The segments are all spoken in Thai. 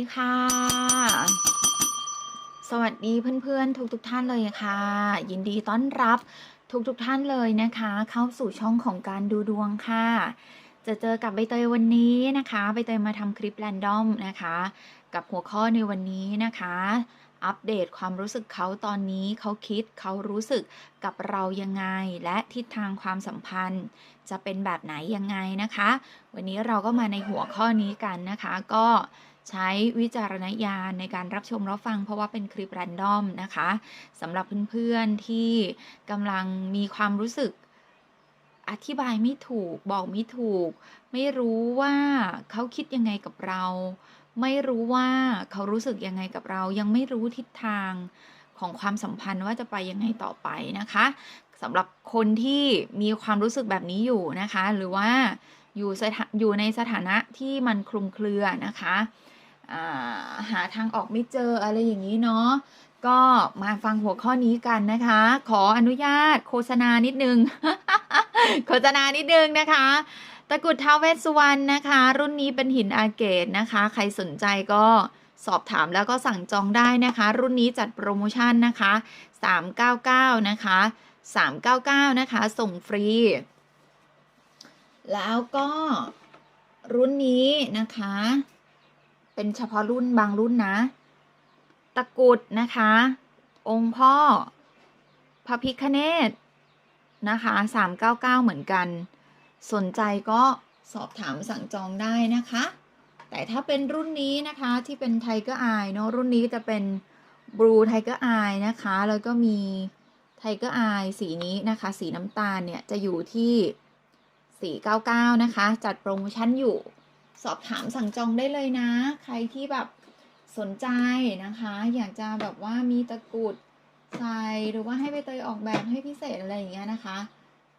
ีค่ะ สวัสดีเพื่อนๆ ทุกๆท่านเลยค่ะ ยินดีต้อนรับทุกๆท่านเลยนะคะ เข้าสู่ช่องของการดูดวงค่ะ จะเจอกับใบเตยวันนี้นะคะใบเตยมาทำคลิปแรนดอมนะคะ กับหัวข้อในวันนี้นะคะ อัปเดตความรู้สึกเขาตอนนี้เขาคิดเขารู้สึกกับเรายังไง และทิศทางความสัมพันธ์จะเป็นแบบไหนยังไงนะคะ วันนี้เราก็มาในหัวข้อนี้กันนะคะ ก็ ใช้วิจารณญาณในการรับชมรับฟัง เพราะว่าเป็นคลิปแรนดอมนะคะสำหรับเพื่อนๆที่กำลังมีความรู้สึกอธิบายไม่ถูกบอกไม่ถูก ไม่รู้ว่าเขาคิดยังไงกับเรา ไม่รู้ว่าเขารู้สึกยังไงกับเรา ยังไม่รู้ทิศทางของความสัมพันธ์ว่าจะไปยังไงต่อไปนะคะ สำหรับคนที่มีความรู้สึกแบบนี้อยู่นะคะ หรือว่าอยู่อยู่ในสถานะที่มันคลุมเครือนะคะาหาทางออกไม่เจออะไรอย่างนี้เนาะก็มาฟังหัวข้อนี้กันนะคะ ขออนุญาตโฆษณานิดนึง โฆษณานิดนึงนะคะตะกรุดท้าวเวสสุวรรณนะคะ รุ่นนี้เป็นหินอาเกตนะคะ ใครสนใจก็สอบถามแล้วก็สั่งจองได้นะคะ รุ่นนี้จัดโปรโมชั่นนะคะ 399 นะคะ 399 นะคะ ส่งฟรี แล้วก็รุ่นนี้นะคะ เป็นเฉพาะรุ่นบางรุ่นนะ ตะกุดนะคะ องค์พ่อพระพิคเนตนะคะ 399 เหมือนกัน สนใจก็สอบถามสั่งจองได้นะคะ แต่ถ้าเป็นรุ่นนี้นะคะที่เป็นไทเกอร์อายเนาะรุ่นนี้จะเป็นบลูไทเกอร์อายนะคะ แล้วก็มี ไทเกอร์อายสีนี้นะคะ สีน้ำตาลเนี่ยจะอยู่ที่ 499 นะคะ จัดโปรโมชั่นอยู่สอบถามสั่งจองได้เลยนะ ใครที่แบบสนใจนะคะ อยากจะแบบว่ามีตะกรุดใส่หรือว่าให้ไปเตยออกแบบให้พิเศษอะไรอย่างเงี้ยนะคะ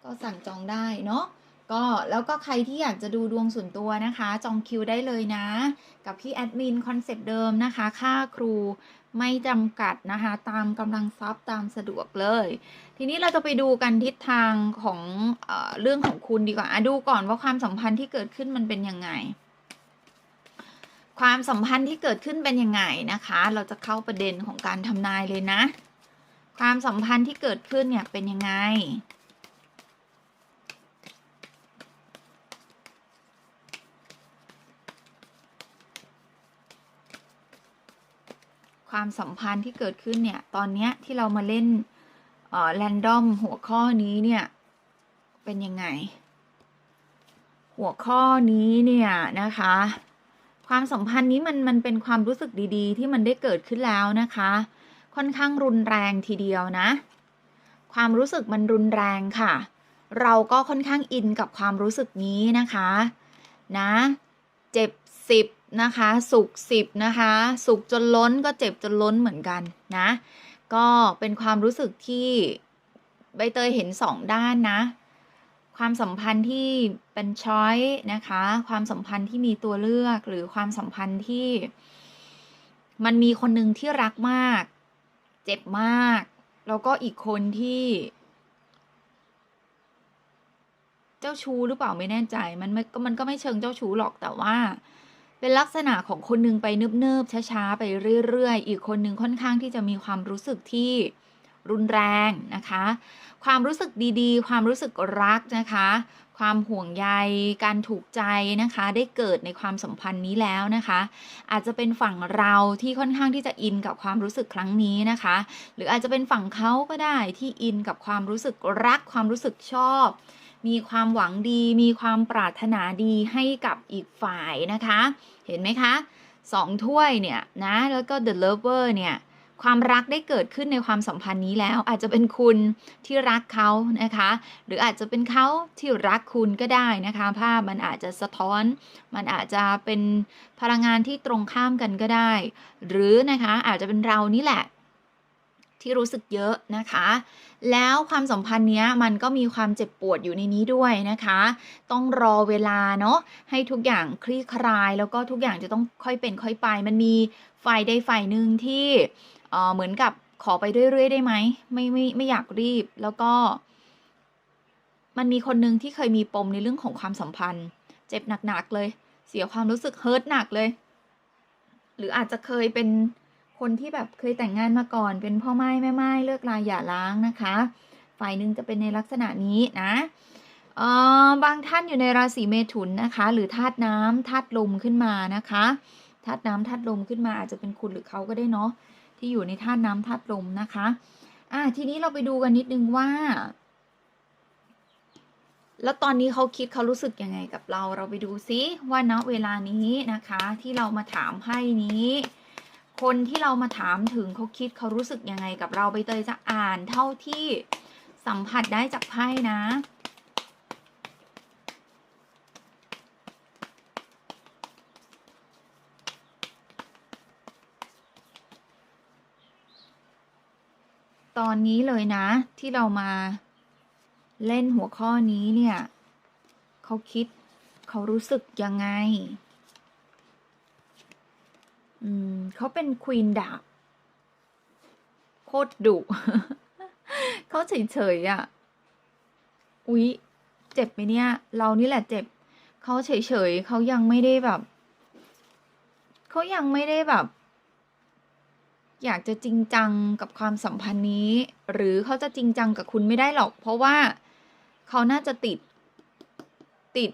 ก็สั่งจองได้เนาะ ก็แล้วก็ใครที่อยากจะดูดวงส่วนตัวนะคะ จองคิวได้เลยนะ กับพี่แอดมินคอนเซปต์เดิมนะคะ ค่าครูไม่จำกัดนะคะ ตามกำลังทรัพย์ตามสะดวกเลย ทีนี้เราจะไปดูกันทิศทางของเอเรื่องของคุณดีกว่าดูก่อนว่าความสัมพันธ์ที่เกิดขึ้นมันเป็นยังไง ความสัมพันธ์ที่เกิดขึ้นเป็นยังไงนะคะ เราจะเข้าประเด็นของการทำนายเลยนะ ความสัมพันธ์ที่เกิดขึ้นเนี่ยเป็นยังไง ความสัมพันธ์ที่เกิดขึ้นเนี่ย ตอนเนี้ยที่เรามาเล่นเอ่อแรนดอมหัวข้อนี้เนี่ย เป็นยังไง หัวข้อนี้เนี่ยนะคะ ความสัมพันธ์นี้มันมันเป็นความรู้สึกดีๆ ที่มันได้เกิดขึ้นแล้วนะคะ ค่อนข้างรุนแรงทีเดียวนะ ความรู้สึกมันรุนแรงค่ะ เราก็ค่อนข้างอินกับความรู้สึกนี้นะคะ นะ เจ็บสิบ นะคะ สุขสิบนะคะ สุขจนล้นก็เจ็บจนล้นเหมือนกันนะ ก็เป็นความรู้สึกที่ใบเตยเห็นสองด้านนะ ความสัมพันธ์ที่เป็นช้อยนะคะ ความสัมพันธ์ที่มีตัวเลือกหรือความสัมพันธ์ที่ มันมีคนหนึ่งที่รักมาก เจ็บมาก แล้วก็อีกคนที่ เจ้าชู้หรือเปล่าไม่แน่ใจ มันไม่ก็มันก็ไม่เชิงเจ้าชู้หรอกแต่ว่า เป็นลักษณะของคนหนึงไปเนิบๆช้าๆไปเรื่อยๆ อีกคนหนึ่งค่อนข้างที่จะมีความรู้สึกที่รุนแรงนะคะ ความรู้สึกดีๆ ความรู้สึกรักนะคะ ความห่วงใย การถูกใจนะคะ ได้เกิดในความสัมพันธ์นี้แล้วนะคะ อาจจะเป็นฝั่งเราที่ค่อนข้างที่จะอินกับความรู้สึกครั้งนี้นะคะ หรืออาจจะเป็นฝั่งเขาก็ได้ที่อินกับความรู้สึกรัก ความรู้สึกชอบ มีความหวังดี มีความปรารถนาดีให้กับอีกฝ่ายนะคะ เห็นไหมคะสองถ้วยเนี่ยนะแล้วก็ the lover เนี่ยความรักได้เกิดขึ้นในความสัมพันธ์นี้แล้ว อาจจะเป็นคุณที่รักเขานะคะ หรืออาจจะเป็นเขาที่รักคุณก็ได้นะคะ ภาพมันอาจจะสะท้อน มันอาจจะเป็นพลังงานที่ตรงข้ามกันก็ได้ หรือนะคะอาจจะเป็นเรานี่แหละ ที่รู้สึกเยอะนะคะ แล้วความสัมพันธ์เนี้ยมันก็มีความเจ็บปวดอยู่ในนี้ด้วยนะคะ ต้องรอเวลาเนาะให้ทุกอย่างคลี่คลาย แล้วก็ทุกอย่างจะต้องค่อยเป็นค่อยไป มันมีฝ่ายใดฝ่ายหนึ่งที่เอ่อเหมือนกับขอไปเรื่อยๆได้ไหมไม่ไม่ไม่อยากรีบแล้วก็ มันมีคนหนึ่งที่เคยมีปมในเรื่องของความสัมพันธ์ เจ็บหนักๆเลย เสียความรู้สึกเฮิร์ตหนักเลย หรืออาจจะเคยเป็น คนที่แบบเคยแต่งงานมาก่อน เป็นพ่อไม้แม่ไม้เลิกลาหย่าร้างนะคะ ฝ่ายหนึ่งจะเป็นในลักษณะนี้นะบางท่านอยู่ในราศีเมถุนนะคะ หรือธาตุน้ำธาตุลมขึ้นมานะคะธาตุน้ำธาตุลมขึ้นมาอาจจะเป็นคุณหรือเขาก็ได้เนาะที่อยู่ในธาตุน้ำธาตุลมนะคะอะทีนี้เราไปดูกันนิดนึงว่า แล้วตอนนี้เขาคิดเขารู้สึกยังไงกับเรา เราไปดูซิว่าณเวลานี้นะคะ ที่เรามาถามไพ่นี้ คนที่เรามาถามถึงเขาคิดเขารู้สึกยังไงกับเราใบเตยจะอ่านเท่าที่สัมผัสได้จากไพ่นะ ตอนนี้เลยนะ ที่เรามาเล่นหัวข้อนี้เนี่ย เขาคิดเขารู้สึกยังไง อืมเขาเป็นควีนดาบโคตรดุเขาเฉยๆอะ่ะ อุ๊ย เจ็บไหมเนี่ย เรานี่แหละเจ็บ เขาเฉยๆเขายังไม่ได้แบบ เขายังไม่ได้แบบ อยากจะจริงจังกับความสัมพันธ์นี้ หรือเขาจะจริงจังกับคุณไม่ได้หรอก เพราะว่าเขาน่าจะติด ติด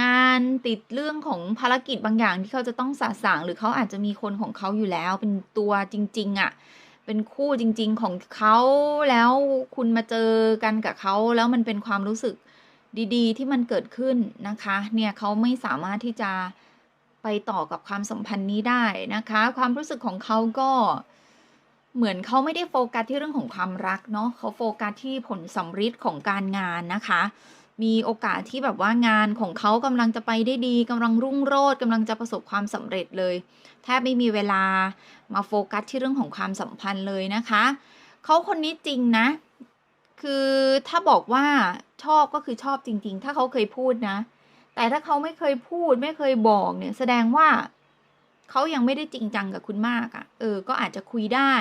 งานติดเรื่องของภารกิจบางอย่างที่เขาจะต้องสะสาง หรือเขาอาจจะมีคนของเขาอยู่แล้ว เป็นตัวจริง ๆอะ่ะเป็นคู่จริง ๆของเขาแล้วคุณมาเจอกันกับเขาแล้วมันเป็นความรู้สึกดีๆ ที่มันเกิดขึ้นนะคะ เนี่ยเขาไม่สามารถที่จะไปต่อกับความสัมพันธ์นี้ได้นะคะ ความรู้สึกของเขาก็เหมือนเขาไม่ได้โฟกัสที่เรื่องของความรักเนาะเขาโฟกัสที่ผลสำฤทธิ์ของการงานนะคะ มีโอกาสที่แบบว่างานของเขากำลังจะไปได้ดีกำลังรุ่งโรจน์กำลังจะประสบความสำเร็จเลยแทบไม่มีเวลามาโฟกัสที่เรื่องของความสัมพันธ์เลยนะคะเขาคนนี้จริงนะ คือถ้าบอกว่าชอบก็คือชอบจริง ๆ ถ้าเขาเคยพูดนะ แต่ถ้าเขาไม่เคยพูด ไม่เคยบอกเนี่ย แสดงว่าเขายังไม่ได้จริงจังกับคุณมากอะ่ะ เออ ก็อาจจะคุยได้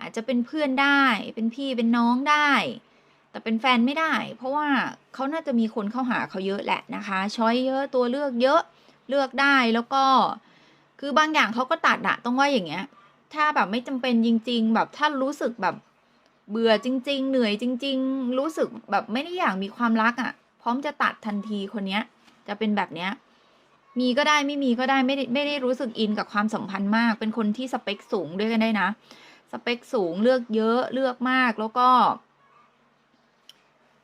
อาจจะเป็นเพื่อนได้ เป็นพี่เป็นน้องได้ แต่เป็นแฟนไม่ได้ เพราะว่าเขาน่าจะมีคนเข้าหาเขาเยอะแหละนะคะช้อยเยอะตัวเลือกเยอะเลือกได้แล้วก็ คือบางอย่างเขาก็ตัดอะต้องว่าอย่างเงี้ย ถ้าแบบไม่จำเป็นจริง ๆ แบบถ้ารู้สึกแบบเบื่อจริง ๆ เหนื่อยจริง ๆ รู้สึกแบบไม่ได้อยากมีความรักอะพร้อมจะตัดทันทีคนเนี้ย จะเป็นแบบเนี้ยมีก็ได้ไม่มีก็ได้ไม่ได้ไม่ได้รู้สึกอินกับความสัมพันธ์มาก เป็นคนที่สเปคสูงด้วยกันได้นะ สเปคสูงเลือกเยอะเลือกมากแล้วก็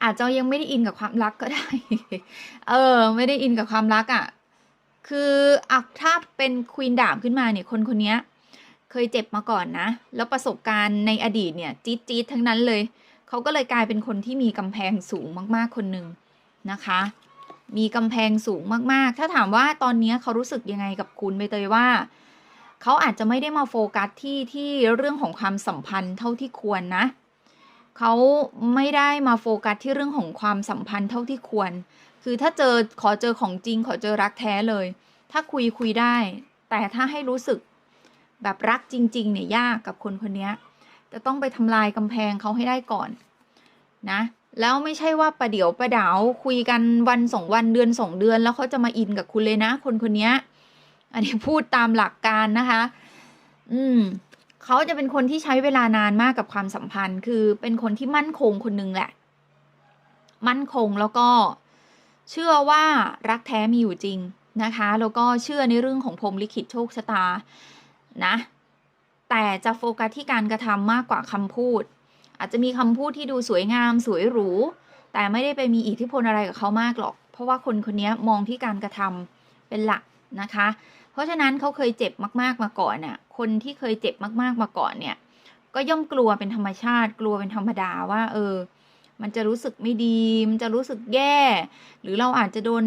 อาจจะยังไม่ได้อินกับความรักก็ได้ เออ ไม่ได้อินกับความรักอะ่ะ คืออะถ้าเป็นควีนดาบขึ้นมาเนี่ยคนคนนี้เคยเจ็บมาก่อนนะ แล้วประสบการณ์ในอดีตเนี่ย จี๊ดจี๊ดทั้งนั้นเลย เขาก็เลยกลายเป็นคนที่มีกำแพงสูงมาก ๆ คนหนึ่งนะคะ มีกำแพงสูงมาก ๆ ถ้าถามว่าตอนนี้เขารู้สึกยังไงกับคุณใบเตยว่า เขาอาจจะไม่ได้มาโฟกัสที่ที่เรื่องของความสัมพันธ์เท่าที่ควรนะ เขาไม่ได้มาโฟกัสที่เรื่องของความสัมพันธ์เท่าที่ควร คือถ้าเจอขอเจอของจริง ขอเจอรักแท้เลย ถ้าคุยคุยได้ แต่ถ้าให้รู้สึกแบบรักจริง ๆ เนี่ยยากกับคนคนนี้จะต้องไปทำลายกำแพงเขาให้ได้ก่อนนะแล้วไม่ใช่ว่าประเดี๋ยวประดาวคุยกันวันสองวันเดือนสองเดือน แล้วเขาจะมาอินกับคุณเลยนะ คนคนนี้อันนี้พูดตามหลักการนะคะ อืม เขาจะเป็นคนที่ใช้เวลานานมากกับความสัมพันธ์ คือเป็นคนที่มั่นคงคนหนึ่งแหละ มั่นคงแล้วก็เชื่อว่ารักแท้มีอยู่จริงนะคะ แล้วก็เชื่อในเรื่องของพรมลิขิตโชคชะตานะ แต่จะโฟกัสที่การกระทำมากกว่าคำพูด อาจจะมีคำพูดที่ดูสวยงามสวยหรู แต่ไม่ได้ไปมีอิทธิพลอะไรกับเขามากหรอก เพราะว่าคนคนนี้มองที่การกระทำเป็นหลักนะคะ เพราะฉะนั้นเขาเคยเจ็บมากๆมาก่อนน่ะ คนที่เคยเจ็บมากๆมาก่อนเนี่ย ก็ย่อมกลัวเป็นธรรมชาติ กลัวเป็นธรรมดาว่า เออ มันจะรู้สึกไม่ดี มันจะรู้สึกแย่ หรือเราอาจจะโดน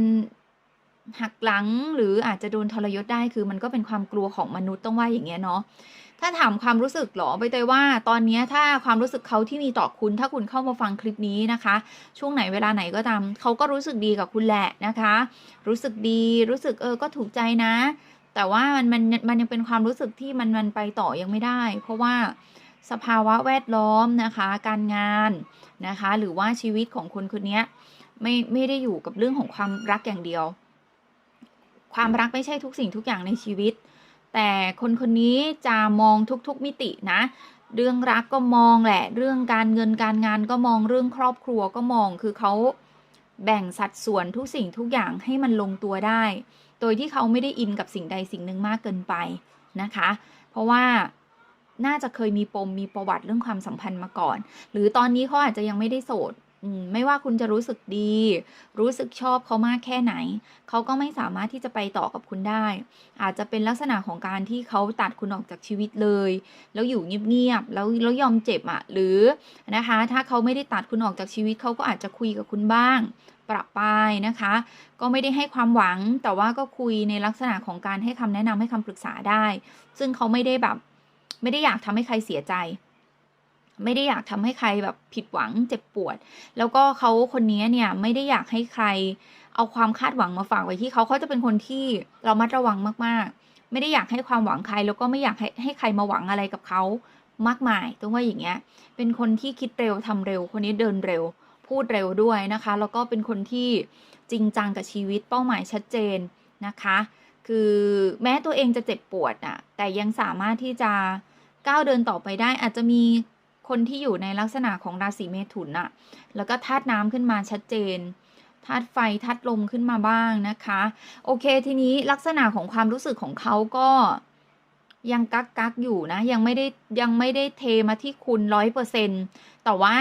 หักหลัง หรืออาจจะโดนทรยศได้ คือมันก็เป็นความกลัวของมนุษย์ต้องว่าอย่างเงี้ยเนาะ ถ้าถามความรู้สึกหรอใบเตยว่า ตอนนี้ถ้าความรู้สึกเขาที่มีต่อคุณ ถ้าคุณเข้ามาฟังคลิปนี้นะคะ ช่วงไหนเวลาไหนก็ตามเขาก็รู้สึกดีกับคุณแหละนะคะ รู้สึกดี รู้สึกเออ ก็ถูกใจนะ แต่ว่ามันมันมันยังเป็นความรู้สึกที่มันมันไปต่อยังไม่ได้ เพราะว่าสภาวะแวดล้อมนะคะ การงานนะคะ หรือว่าชีวิตของคนคนนี้ไม่ไม่ได้อยู่กับเรื่องของความรักอย่างเดียว ความรักไม่ใช่ทุกสิ่งทุกอย่างในชีวิต แต่คนคนนี้จะมองทุกๆมิตินะ เรื่องรักก็มองแหละ เรื่องการเงินการงานก็มองเรื่องครอบครัวก็มองคือเขาแบ่งสัดส่วนทุกสิ่งทุกอย่างให้มันลงตัวได้ โดยที่เขาไม่ได้อินกับสิ่งใดสิ่งหนึ่งมากเกินไปนะคะ เพราะว่าน่าจะเคยมีปมมีประวัติเรื่องความสัมพันธ์มาก่อน หรือตอนนี้เขาอาจจะยังไม่ได้โสด ไม่ว่าคุณจะรู้สึกดี รู้สึกชอบเขามากแค่ไหน เขาก็ไม่สามารถที่จะไปต่อกับคุณได้ อาจจะเป็นลักษณะของการที่เขาตัดคุณออกจากชีวิตเลย แล้วอยู่เงียบๆแล้วแล้วยอมเจ็บอะ่ะ หรือนะคะ ถ้าเขาไม่ได้ตัดคุณออกจากชีวิตเขาก็อาจจะคุยกับคุณบ้างปรับปายนะคะ ก็ไม่ได้ให้ความหวัง แต่ว่าก็คุยในลักษณะของการให้คำแนะนำให้คำปรึกษาได้ ซึ่งเขาไม่ได้แบบ ไม่ได้อยากทำให้ใครเสียใจ ไม่ได้อยากทำให้ใครแบบผิดหวังเจ็บปวด แล้วก็เขาคนนี้เนี่ยไม่ได้อยากให้ใครเอาความคาดหวังมาฝากไว้ที่เขาเขาจะเป็นคนที่เรามัดระวังมากๆ ไม่ได้อยากให้ความหวังใคร แล้วก็ไม่อยากให้ให้ใครมาหวังอะไรกับเขามากมายต้องว่าอย่างเงี้ย เป็นคนที่คิดเร็วทำเร็ว คนนี้เดินเร็ว พูดเร็วด้วยนะคะ แล้วก็เป็นคนที่จริงจังกับชีวิตเป้าหมายชัดเจนนะคะ คือแม้ตัวเองจะเจ็บปวดอะแต่ยังสามารถที่จะก้าวเดินต่อไปได้อาจจะมี คนที่อยู่ในลักษณะของราศีเมถุนอะแล้วก็ธาตุน้ำขึ้นมาชัดเจนธาตุไฟธาตุลมขึ้นมาบ้างนะคะ โอเคทีนี้ลักษณะของความรู้สึกของเขาก็ยังกักกักอยู่นะ ยังไม่ได้ยังไม่ได้เทมาที่คุณร้อยเปอร์เซ็นแต่ว่า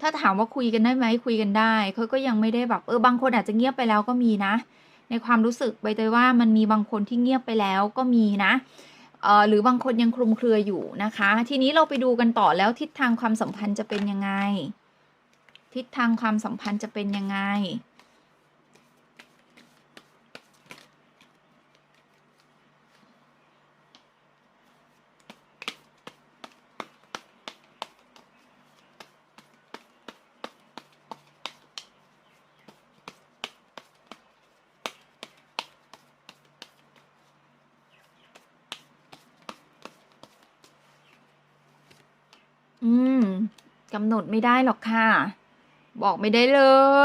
ถ้าถามว่าคุยกันได้ไหมคุยกันได้เขาก็ยังไม่ได้แบบเออบางคนอาจจะเงียบไปแล้วก็มีนะ ในความรู้สึกใบเตยว่ามันมีบางคนที่เงียบไปแล้วก็มีนะ หรือบางคนยังคลุมเครืออยู่นะคะ ทีนี้เราไปดูกันต่อแล้วทิศทางความสัมพันธ์จะเป็นยังไง ทิศทางความสัมพันธ์จะเป็นยังไง อืมกำหน ดไม่ได้หรอกค่ะ บอกไม่ได้เล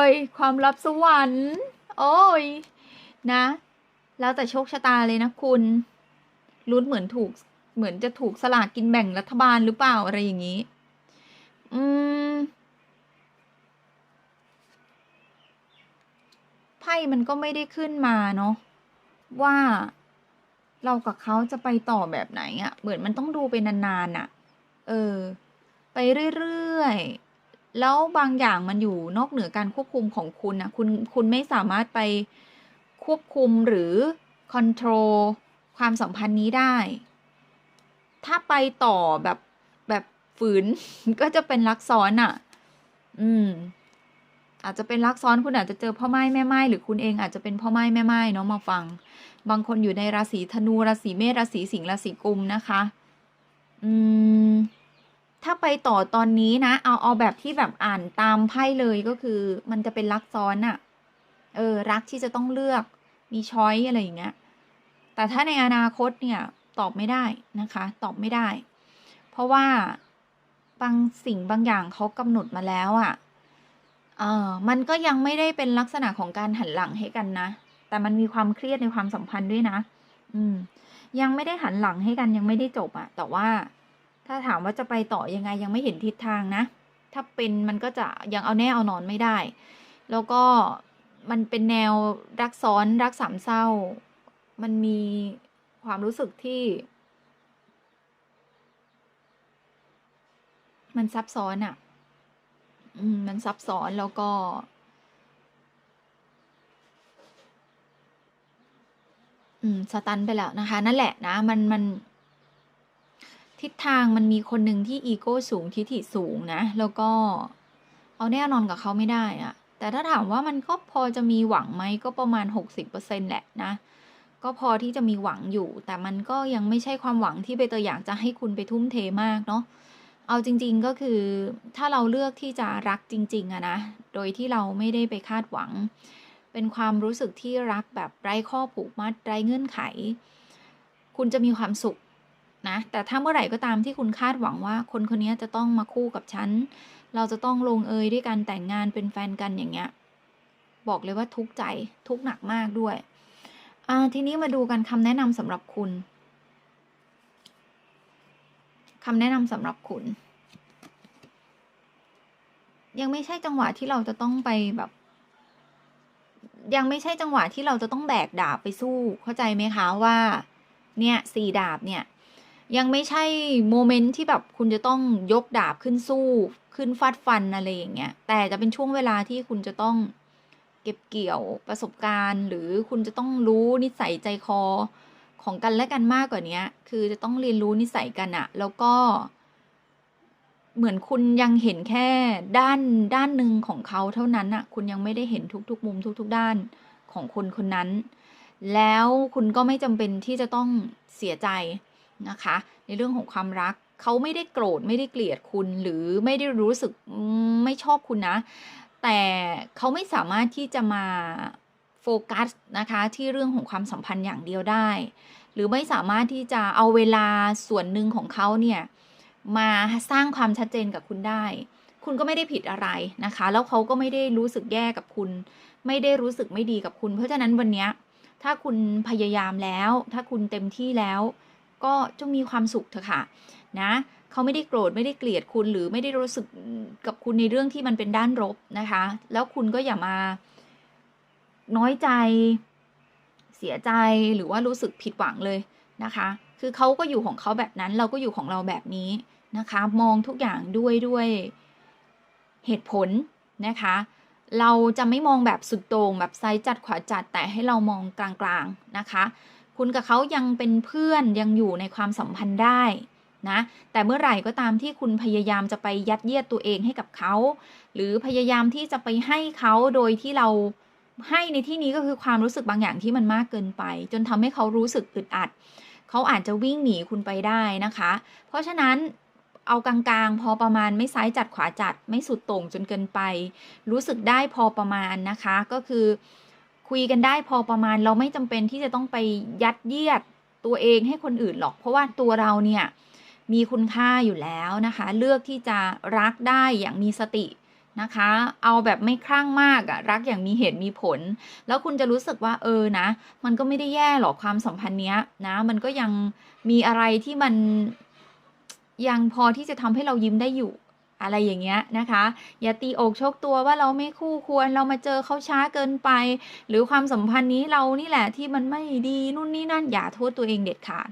ย ความลับสวรรค์ โอ้ย นะ แล้วแต่โชคชะตาเลยนะคุณลุ้นเหมือนถูก เหมือนจะถูกสลากกินแบ่งรัฐบาลหรือเปล่าอะไรอย่างนี้ อืม ไพ่มันก็ไม่ได้ขึ้นมาเนาะว่าเรากับเขาจะไปต่อแบบไหนอะ่ะ เหมือนมันต้องดูไปนานๆอะ่ะ เออ ไปเรื่อยๆ แล้วบางอย่างมันอยู่นอกเหนือการควบคุมของคุณนะคุณคุณไม่สามารถไปควบคุมหรือคอนโทรลความสัมพันธ์นี้ได้ ถ้าไปต่อแบบแบบฝืน ก็จะเป็นรักซ้อนอะ อืม อาจจะเป็นรักซ้อนคุณอาจจะเจอพ่อไม้แม่ไม้หรือคุณเองอาจจะเป็นพ่อไม้แม่ไม้เนาะมาฟัง บางคนอยู่ในราศีธนูราศีเมษราศีสิงห์ราศีกุมนะคะ อืม ถ้าไปต่อตอนนี้นะ เอาเอาแบบที่แบบอ่านตามไพ่เลยก็คือ มันจะเป็นรักซ้อนอะเออ รักที่จะต้องเลือก มีช้อยอะไรอย่างเงี้ย แต่ถ้าในอนาคตเนี่ยตอบไม่ได้นะคะ ตอบไม่ได้ เพราะว่าบางสิ่งบางอย่างเขากำหนดมาแล้วอะเออมันก็ยังไม่ได้เป็นลักษณะของการหันหลังให้กันนะ แต่มันมีความเครียดในความสัมพันธ์ด้วยนะ อืม ยังไม่ได้หันหลังให้กันยังไม่ได้จบอะแต่ว่า ถ้าถามว่าจะไปต่อยังไงยังไม่เห็นทิศทางนะ ถ้าเป็นมันก็จะยังเอาแน่เอานอนไม่ได้ แล้วก็มันเป็นแนวรักซ้อนรักสามเศร้า มันมีความรู้สึกที่ มันซับซ้อนอะ่ะอืมมันซับซ้อนแล้วก็ อืมสตันไปแล้วนะคะ นั่นแหละนะ มันมัน ทิศทางมันมีคนหนึ่งที่อีโก้สูงทิฐิสูงนะ แล้วก็เอาแน่นอนกับเขาไม่ได้อะแต่ถ้าถามว่ามันก็พอจะมีหวังไหมก็ประมาณหกสิบเปอร์เซ็นแหละนะ ก็พอที่จะมีหวังอยู่ แต่มันก็ยังไม่ใช่ความหวังที่ใบเตยอยากจะให้คุณไปทุ่มเทมากเนาะเอาจริง ๆก็คือถ้าเราเลือกที่จะรักจริงๆอะนะ โดยที่เราไม่ได้ไปคาดหวัง เป็นความรู้สึกที่รักแบบไร้ข้อผูกมัดไร้เงื่อนไข คุณจะมีความสุข นะแต่ถ้าเมื่อไหร่ก็ตามที่คุณคาดหวังว่า คนคนนี้จะต้องมาคู่กับฉัน เราจะต้องลงเอยด้วยการแต่งงานเป็นแฟนกันอย่างเงี้ย บอกเลยว่าทุกใจทุกหนักมากด้วยอ่าทีนี้มาดูกันคำแนะนำสำหรับคุณคำแนะนำสำหรับคุณ ยังไม่ใช่จังหวะที่เราจะต้องไปแบบ ยังไม่ใช่จังหวะที่เราจะต้องแบกดาบไปสู้ เข้าใจไหมคะว่า เนี่ยสี่ดาบเนี่ย ยังไม่ใช่โมเมนต์ที่แบบคุณจะต้องยกดาบขึ้นสู้ ขึ้นฟาดฟันอะไรอย่างเงี้ย แต่จะเป็นช่วงเวลาที่คุณจะต้องเก็บเกี่ยวประสบการณ์ หรือคุณจะต้องรู้นิสัยใจคอของกันและกันมากกว่านี้คือจะต้องเรียนรู้นิสัยกันอะแล้วก็เหมือนคุณยังเห็นแค่ด้านด้านหนึ่งของเขาเท่านั้นอะคุณยังไม่ได้เห็นทุก ๆ มุมทุก ๆ ด้านของคนคนนั้น แล้วคุณก็ไม่จำเป็นที่จะต้องเสียใจ นะคะ ในเรื่องของความรักเขาไม่ได้โกรธไม่ได้เกลียดคุณหรือไม่ได้รู้สึกไม่ชอบคุณนะ แต่เขาไม่สามารถที่จะมาโฟกัสนะคะที่เรื่องของความสัมพันธ์อย่างเดียวได้ หรือไม่สามารถที่จะเอาเวลาส่วนหนึ่งของเขาเนี่ยมาสร้างความชัดเจนกับคุณได้ คุณก็ไม่ได้ผิดอะไรนะคะ แล้วเขาก็ไม่ได้รู้สึกแย่กับคุณ ไม่ได้รู้สึกไม่ดีกับคุณ เพราะฉะนั้นวันนี้ถ้าคุณพยายามแล้ว ถ้าคุณเต็มที่แล้ว ก็จงมีความสุขเถอะค่ะนะเขาไม่ได้โกรธไม่ได้เกลียดคุณหรือไม่ได้รู้สึกกับคุณในเรื่องที่มันเป็นด้านลบนะคะ แล้วคุณก็อย่ามา น้อยใจเสียใจหรือว่ารู้สึกผิดหวังเลยนะคะ คือเขาก็อยู่ของเขาแบบนั้นเราก็อยู่ของเราแบบนี้นะคะ มองทุกอย่างด้วยด้วยเหตุผลนะคะ เราจะไม่มองแบบสุดโต่งแบบไซจัดขวาจัดแต่ให้เรามองกลางๆนะคะ คุณกับเขายังเป็นเพื่อนยังอยู่ในความสัมพันธ์ได้นะแต่เมื่อไหร่ก็ตามที่คุณพยายามจะไปยัดเยียดตัวเองให้กับเขา หรือพยายามที่จะไปให้เขาโดยที่เราให้ในที่นี้ก็คือความรู้สึกบางอย่างที่มันมากเกินไป จนทำให้เขารู้สึกอึดอัด เขาอาจจะวิ่งหนีคุณไปได้นะคะ เพราะฉะนั้นเอากลางๆ พอประมาณไม่ซ้ายจัดขวาจัดไม่สุดโต่งจนเกินไป รู้สึกได้พอประมาณนะคะก็คือ คุยกันได้พอประมาณเราไม่จำเป็นที่จะต้องไปยัดเยียดตัวเองให้คนอื่นหรอก เพราะว่าตัวเราเนี่ยมีคุณค่าอยู่แล้วนะคะ เลือกที่จะรักได้อย่างมีสตินะคะ เอาแบบไม่คลั่งมากอะรักอย่างมีเหตุมีผล แล้วคุณจะรู้สึกว่าเออนะ มันก็ไม่ได้แย่หรอกความสัมพันธ์เนี้ยนะ มันก็ยังมีอะไรที่มันยังพอที่จะทำให้เรายิ้มได้อยู่ อะไรอย่างเงี้ยนะคะ อย่าตีอกชกตัวว่าเราไม่คู่ควรเรามาเจอเขาช้าเกินไป หรือความสัมพันธ์นี้เรานี่แหละที่มันไม่ดีนู่นนี่นั่นอย่าโทษตัวเองเด็ดขาด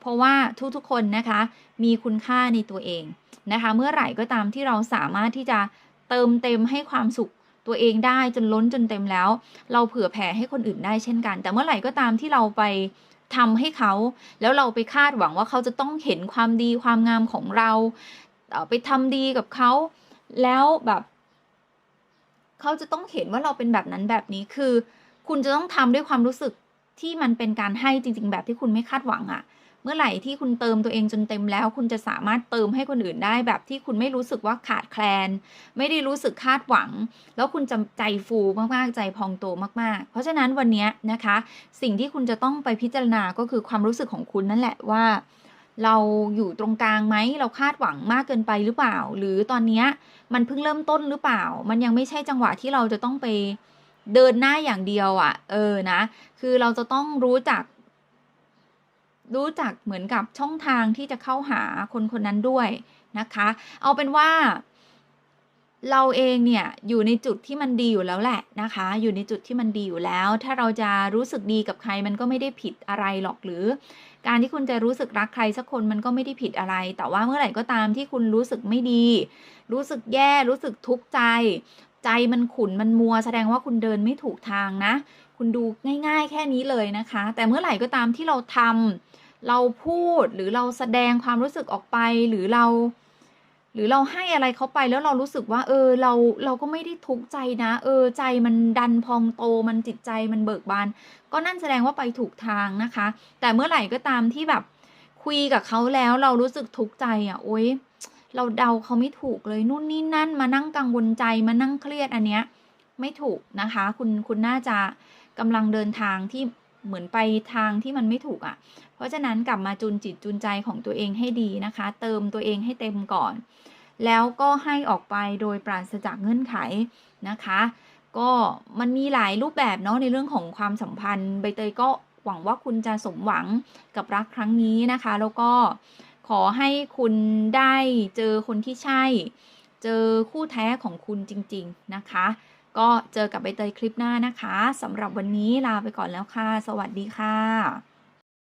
เพราะว่าทุกๆคนนะคะ มีคุณค่าในตัวเองนะคะ เมื่อไหร่ก็ตามที่เราสามารถที่จะเติมเต็มให้ความสุขตัวเองได้จนล้นจนเต็มแล้ว เราเผื่อแผ่ให้คนอื่นได้เช่นกัน แต่เมื่อไหร่ก็ตามที่เราไปทำให้เขา แล้วเราไปคาดหวังว่าเขาจะต้องเห็นความดีความงามของเรา ไปทำดีกับเขา แล้วแบบเขาจะต้องเห็นว่าเราเป็นแบบนั้นแบบนี้คือ คุณจะต้องทำด้วยความรู้สึกที่มันเป็นการให้จริง ๆ แบบที่คุณไม่คาดหวังอะ่ะ เมื่อไหร่ที่คุณเติมตัวเองจนเต็มแล้ว คุณจะสามารถเติมให้คนอื่นได้แบบที่คุณไม่รู้สึกว่าขาดแคลน ไม่ได้รู้สึกคาดหวัง แล้วคุณจะใจฟูมากๆใจพองโตมากๆ เพราะฉะนั้นวันนี้นะคะ สิ่งที่คุณจะต้องไปพิจารณาก็คือความรู้สึกของคุณนั่นแหละว่า เราอยู่ตรงกลางไหมเราคาดหวังมากเกินไปหรือเปล่า หรือตอนนี้มันเพิ่งเริ่มต้นหรือเปล่า มันยังไม่ใช่จังหวะที่เราจะต้องไปเดินหน้าอย่างเดียวอะ่ะ เออนะ คือเราจะต้องรู้จัก รู้จักเหมือนกับช่องทางที่จะเข้าหาคนคนนั้นด้วยนะคะ เอาเป็นว่า เราเองเนี่ยอยู่ในจุดที่มันดีอยู่แล้วแหละนะคะ อยู่ในจุดที่มันดีอยู่แล้ว ถ้าเราจะรู้สึกดีกับใครมันก็ไม่ได้ผิดอะไรหรอกหรือ การที่คุณจะรู้สึกรักใครสักคนมันก็ไม่ได้ผิดอะไร แต่ว่าเมื่อไหร่ก็ตามที่คุณรู้สึกไม่ดี รู้สึกแย่รู้สึกทุกข์ใจ ใจมันขุ่นมันมัว แสดงว่าคุณเดินไม่ถูกทางนะ คุณดูง่าย ๆ แค่นี้เลยนะคะ แต่เมื่อไหร่ก็ตามที่เราทำเราพูดหรือเราแสดงความรู้สึกออกไปหรือเรา หรือเราให้อะไรเขาไปแล้วเรารู้สึกว่า เออเราเราก็ไม่ได้ทุกข์ใจนะ เออใจมันดันพองโตมันจิตใจมันเบิกบาน ก็นั่นแสดงว่าไปถูกทางนะคะ แต่เมื่อไหร่ก็ตามที่แบบคุยกับเขาแล้วเรารู้สึกทุกข์ใจอะโอ๊ยเราเดาเขาไม่ถูกเลยนู่นนี่นั่นมานั่งกังวลใจมานั่งเครียดอันเนี้ยไม่ถูกนะคะ คุณคุณน่าจะกำลังเดินทางที่ เหมือนไปทางที่มันไม่ถูกอะ่ะ เพราะฉะนั้นกลับมาจุนจิตจุนใจของตัวเองให้ดีนะคะ เติมตัวเองให้เต็มก่อน แล้วก็ให้ออกไปโดยปราศจากเงื่อนไขนะคะ ก็มันมีหลายรูปแบบเนาะในเรื่องของความสัมพันธ์ ใบเตยก็หวังว่าคุณจะสมหวังกับรักครั้งนี้นะคะ แล้วก็ขอให้คุณได้เจอคนที่ใช่ เจอคู่แท้ของคุณจริง ๆ นะคะ ก็เจอกับใบเตยคลิปหน้านะคะสำหรับวันนี้ลาไปก่อนแล้วค่ะ สวัสดีค่ะ